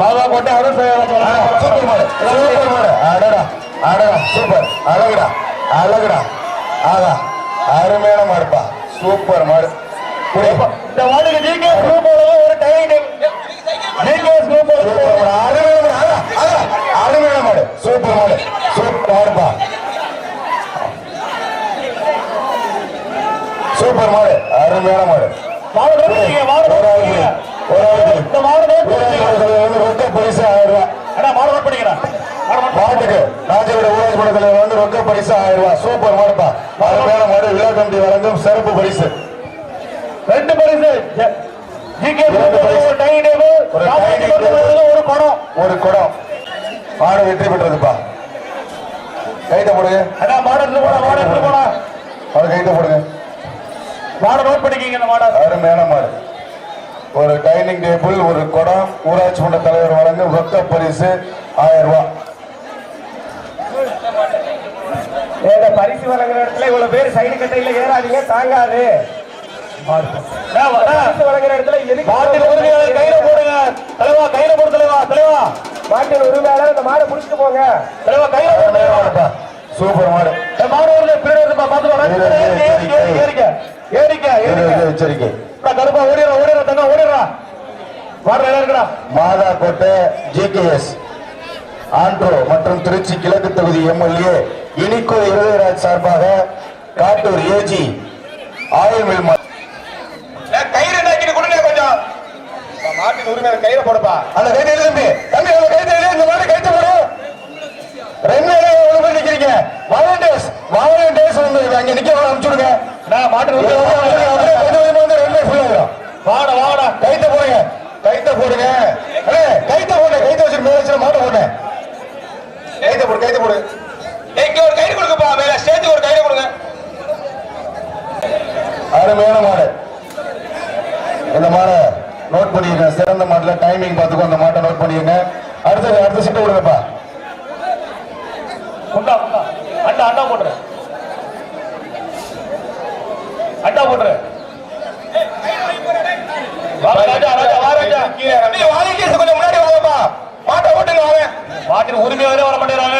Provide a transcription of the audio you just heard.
பாபா போட்டு அருண் சூப்பர் மாடு சூப்பர் மாடு அடடா அடடா சூப்பர். அழகுடா அழகுடா. ஆகா அருமையான மாடுப்பா. சூப்பர் மாடு. இந்த மாடுக்கு குரூப் ஒரு டைம் குரூப் சூப்பர் மாடு. அருமையான மாடு. அருமையான மாடு. சூப்பர் மாடு. சூப்பர் மாடுப்பா. சூப்பர் மாடு. அருமையான மாடு. ஒரு ஒரு இந்த மாடு நோட் ஊராட்சி பண்ணுங்க மன்ற தலைவர் வந்து ரொக்க பரிசு ஆயிரம் ரூபாய் அண்ணா மாடு நோட் பண்ணிக்கிறேன் மாடு நோட் மாட்டுக்கு ராஜவிட ஊராட்சி மன்ற தலைவர் வந்து ரொக்க பரிசு ஆயிரம் ரூபாய் சூப்பர் மாடுப்பா. அருமையான மாடு விழா கமிட்டி வழங்கும் சிறப்பு பரிசு. ரெண்டு பரிசு. ஒரு டைம் டேபிள். ஒரு குடம். மாடு வெற்றி பெற்றதுப்பா. கைத்த போடுங்க அண்ணா மாடு எடுத்து போடா மாடு எடுத்து போடா. மாடு கைத்த போடுங்க மாடு நோட் பண்ணிக்கிங்க இந்த மாடை. அருமையான மாடு. ஒரு டைனிங் டேபிள் ஒரு குடம். ஊராட்சி மன்ற தலைவர் வழங்கும் ரொக்க பரிசு ஆயிரம் ரூபாய் ஏங்க பரிசு வழங்குற இடத்துல இவ்வளவு பேர் சைடு கட்டையில ஏறாதீங்க தாங்காது. பரிசு வழங்குற இடத்துல எதுக்கு மாட்டின் உரிமையாளர் கையில போடுங்க. தலைவா கையில போடு தலைவா தலைவா. மாட்டின் உரிமையாளர் இந்த மாடை புடிச்சிட்டு போங்க. தலைவா கையில போடு தலைவா. சூப்பர் மாடு. மாடு வருது பின்னாடி வருதுப்பா பாத்து வரேன் ஏறிக்க ஏறிக்க ஏறிக்க ஏறிக்க எச்சரிக்கை. கருப்பா ஓடிடுறா ஓடிடுறா தங்க ஓடிடுறா. மாதா கோட்டை ஜிகேஎஸ் ஆண்ட்ரோ மற்றும் திருச்சி கிழக்கு தொகுதி எம்எல்ஏ இனிக்கோ இருதயராஜ் சார்பாக காட்டூர் ஏஜி ஆயில் மில் கயிறு என்ன கொடுங்க கொஞ்சம். மாட்டின் உரிமையாளர் கையில போடுப்பா. அந்த எழுது தம்பி. தம்பி அந்த எழுது. இந்த மாதிரி கைத்து போடு. ரெண்டு எவ்வளவு பேர் நிக்கிறீங்க. வாலண்டியர்ஸ் வாலண்டியர்ஸ் வந்து அங்க நிக்க அனுப்பிச்சுடுங்க நான் மாட்டின் கைத்த வாடா வாடா. போடுங்க. கைத்த போடுங்க. அருமையான மாடு. இந்த மாடை நோட் பண்ணிருங்க சிறந்த மாடல டைமிங் பார்த்துக்கோ அந்த மாட்டை நோட் பண்ணிருங்க அடுத்த அடுத்த சீட்டு விடுங்கப்பா குண்டா குண்டா. அண்டா அண்டா போடுற அண்டா போடுற மாட்டை ஓட்டுங்க வாங்க மாட்டின் உரிமையாவே வர மாட்டேறாங்க